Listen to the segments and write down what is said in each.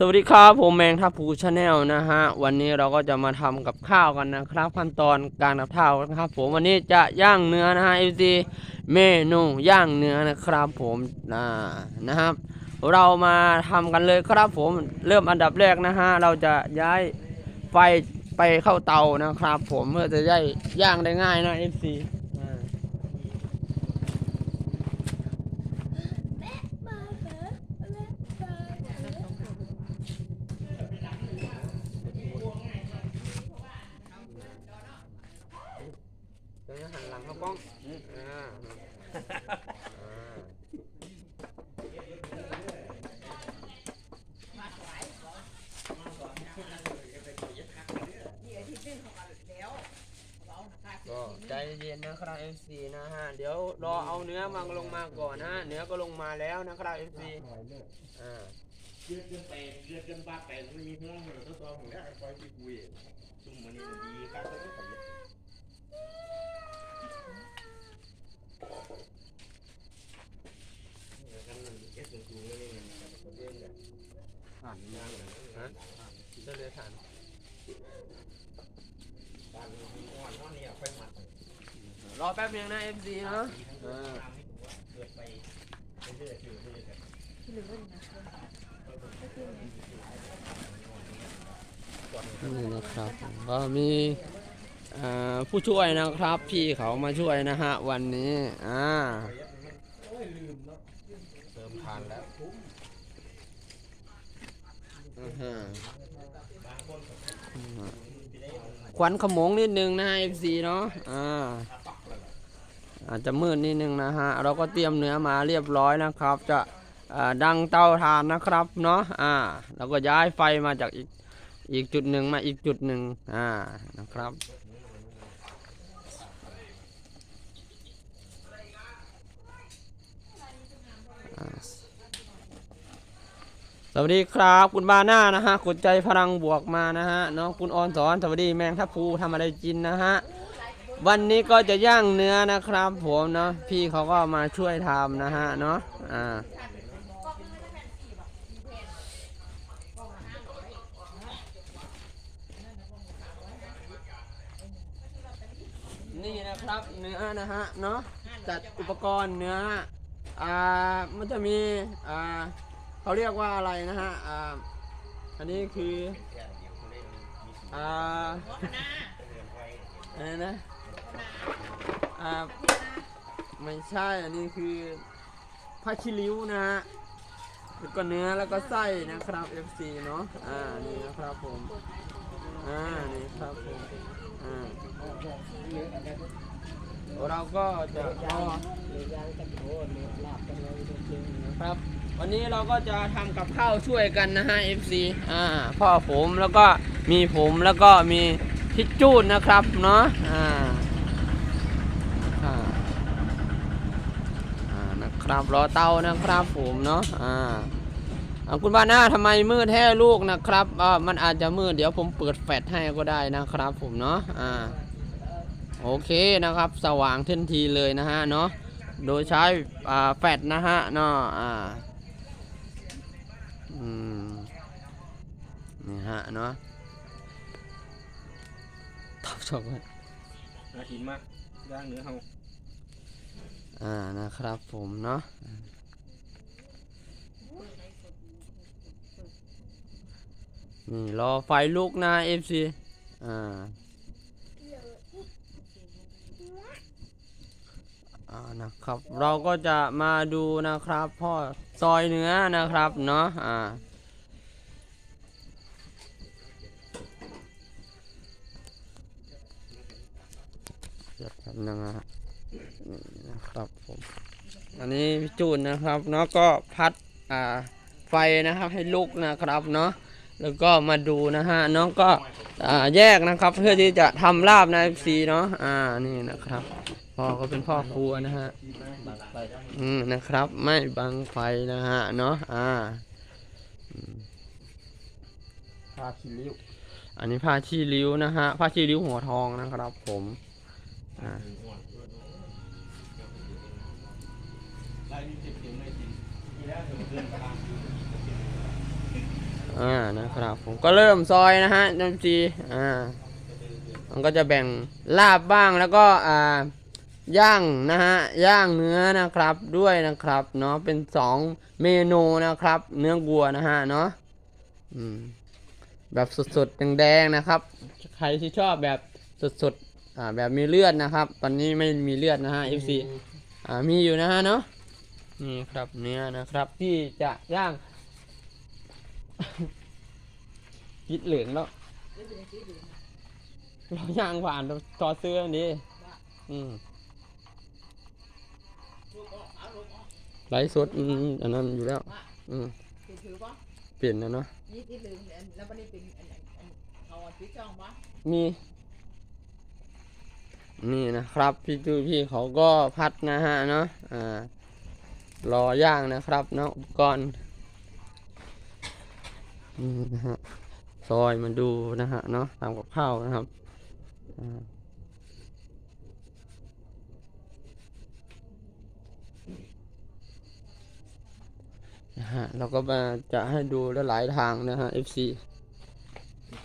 สวัสดีครับผมแมงทัพพูชาแนลนะฮะวันนี้เราก็จะมาทำกับข้าวกันนะครับ ขั้นตอนการทำข้าวนะครับผมวันนี้จะย่างเนื้อนะฮะเอฟซีเมนูย่างเนื้อนะครับผมนะนะครับ เรามาทำกันเลยครับผมเริ่มอันดับแรกนะฮะเราจะย้ายไฟไปเข้าเตานะครับ ผมเพื่อจะได้ย่างได้ง่ายนะเอฟซี เดี๋ยวจะหันหลังเข้ากล้องอ่าอ่าก็ใจเย็นนะครับ FC นะฮะ เดี๋ยวรอเอาเนื้อมาลงมาก่อนนะเนื้อก็ลงมาแล้วนะครับ FC อ่าเดือดเกินไปเดือดเกินบ้าไปไม่มีเพื่อนเลยตัวตัวผมเนี่ยคอยคุยซุ่มมันนี่ดีครับแล้วก็ผม ผ่านยากเลยฮะจะเลยทานรมีอ่อนว่านรอแป๊บนึงนะเอ่าเกิดไปเรื่อยๆอยู่เรื่อยนี่นะครับก็มีผู้ช่วยนะครับ พี่เขามาช่วยนะฮะ วันนี้ อ่า เติมทานแล้ว อื้อหือควันขมงนิดนึงนะฮะ FC เนาะอ่าอาจจะมืดนิดนึงนะฮะ เราก็เตรียมเนื้อมาเรียบร้อยนะครับ จะดังเตาถ่านนะครับเนาะอ่าเราก็ย้ายไฟมาจากอีกอีกจุดหนึ่งมาอีกจุดหนึ่งอ่านะครับ วัสดีครับคุณบาน่านะฮะกดใจพลังบวกมานะฮะน้องคุณออนสอนสวัสดีแมงทัพพูทำอะไรกินนะฮะวันนี้ก็จะย่างเนื้อนะครับผมเนาะพี่เขาก็มาช่วยทำนะฮะเนาะอ่านี่นะครับเนื้อนะฮะเนาะจัดอุปกรณ์เนื้ออ่ามันจะมีอ่า เขาเรียกว่าอะไรนะฮะอ่าอันนี้คืออ่าอะไรนะอ่าไม่ใช่อันนี้คือผ้าชิริ้วนะฮะแล้วก็เนื้อแล้วก็ไส้นะครับ FC เนาะอ่านี่นะครับผมอ่านี่ครับผมอ่า เราก็จะรอครับ วันนี้เราก็จะทำกับข้าวช่วยกันนะฮะ FC อ่าพ่อผมแล้วก็มีผมแล้วก็มีพี่จูดนะครับเนาะอ่านะครับรอเตานะครับผมเนาะอ่าคุณบ้านหน้าทำไมมืดแท้ลูกนะครับอ่ามันอาจจะมืดเดี๋ยวผมเปิดแฟลชให้ก็ได้นะครับผมเนาะอ่า โอเคนะครับสว่างทันทีเลยนะฮะเนาะโดยใช้อ่าแฟลชนะฮะเนาะอ่าอืมนี่ฮะเนาะทับชอบกันน่ากินมากย่างเนื้อเฮาอ่านะครับผมเนาะนี่รอไฟลุกนะ FC อ่าอ่า นะครับ เราก็จะมาดูนะครับพ่อซอยเนื้อนะครับเนาะอ่าเดี๋ยวแป๊บนึงนะนะครับผมอันนี้พี่จูนนะครับเนาะก็พัดอ่าไฟนะครับให้ลุกนะครับเนาะแล้วก็มาดูนะฮะเนาะก็อ่าแยกนะครับเพื่อที่จะทำลาบในซีเนาะอ่านี่นะครับ พ่อก็เป็นพ่อครัวนะฮะอืมนะครับ ไม่บังไฟนะฮะเนาะอ่าผ้าขี้ริ้ว อันนี้ผ้าชีริ้วนะฮะผ้าชีริ้วหัวทองนะครับ ผมอ่านทางออ่านะครับ ผมก็เริ่มซอยนะฮะน้ำจีอ่ามันก็จะแบ่งลาบบ้างแล้วก็อ่า ย่างนะฮะย่างเนื้อนะครับด้วยนะครับเนาะเป็นสองเมนูนะครับ เนื้อวัวนะฮะเนาะแบบสดๆแดงๆนะครับ ใครที่ชอบแบบสดๆอ่าแบบมีเลือดนะครับ ตอนนี้ไม่มีเลือดนะฮะ FC อ่ามีอยู่นะฮะเนาะนี่ครับเนื้อนะครับที่จะย่างยิดเหลืองแล้วเราย่างผ่านเราถอเสื้อดิอืม ไลฟ์สดอืมอันนั้นอยู่แล้วอืมถือถือปะเปลี่ยนแล้วเนาะนี่ที่ลืมอันแล้วมันนี่เป็นอันอันอันเอาอันที่ช่องปะมีนี่นะครับ พี่ตู้พี่เขาก็พัดนะฮะเนาะอ่ารอย่างนะครับเนาะอุปกรณ์นี่นะฮะซอยมาดูนะฮะเนาะทำกับข้าวนะครับอ่า นะฮะเราก็มาจะให้ดูหลายๆทางนะฮะ FC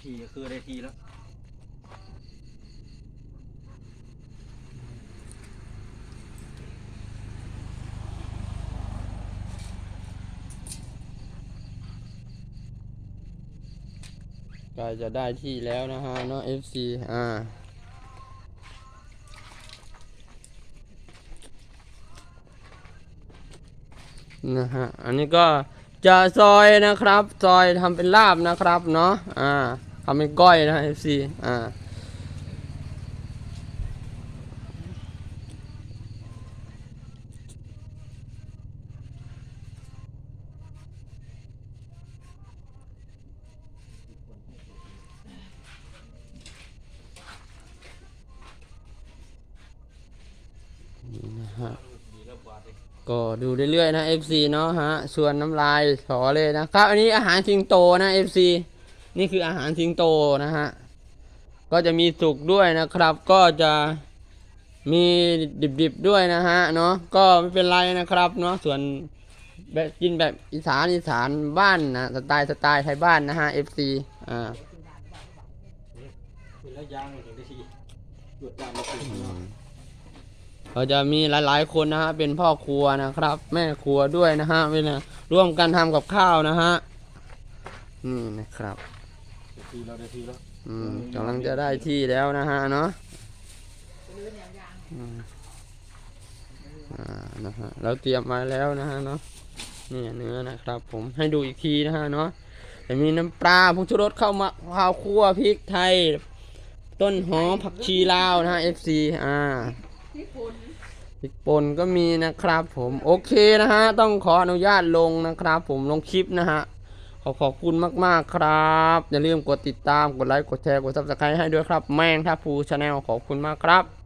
ทีก็คือได้ทีแล้วใกล้จะได้ที่แล้วนะฮะเนาะ FC อ่า นะฮะอันนี้ก็จะซอยนะครับ ซอยทำเป็นลาบนะครับเนาะอ่าทำเป็นก้อยนะ FC อ่า นี่นะฮะ ดีแล้วบาดเลย ก็ดูเรื่อยๆนะ FC เนาะฮะส่วนน้ำลายสอเลยนะครับ อันนี้อาหารสิงโตนะ FC นี่คืออาหารสิงโตนะฮะ ก็จะมีสุกด้วยนะครับ ก็จะมีดิบๆด้วยนะฮะเนาะก็ไม่เป็นไรนะครับเนาะส่วนแบบกินแบบอีสานอีสานบ้านนะสไตล์สไตล์ไทยบ้านนะฮะ FC อ่า เป็นระยางเลยได้ทีหยุดยางมาถึงเนาะ เราจะมีหลายๆคนนะฮะเป็นพ่อครัวนะครับ แม่ครัวด้วยนะฮะเวลาร่วมกันทำกับข้าวนะฮะนี่นะครับทีแล้วได้ทีแล้วอืมกำลังจะได้ที่แล้วนะฮะเนาะอ่านะฮะเราเตรียมมาแล้วนะฮะเนาะนี่เนื้อนะครับ ผมให้ดูอีกทีนะฮะเนาะจะมีน้ำปลาผงชูรสเข้ามาข้าวคั่วพริกไทย ต้นหอมผักชีลาวนะฮะ FC อ่า พริกป่นก็มีนะครับผมโอเคนะฮะต้องขออนุญาตลงนะครับ ผมลงคลิปนะฮะขอขอบคุณมากๆครับ อย่าลืมกดติดตามกดไลค์กดแชร์กดซับสไครต์ให้ด้วยครับ แมงทัพพูชาแนลขอบคุณมากครับ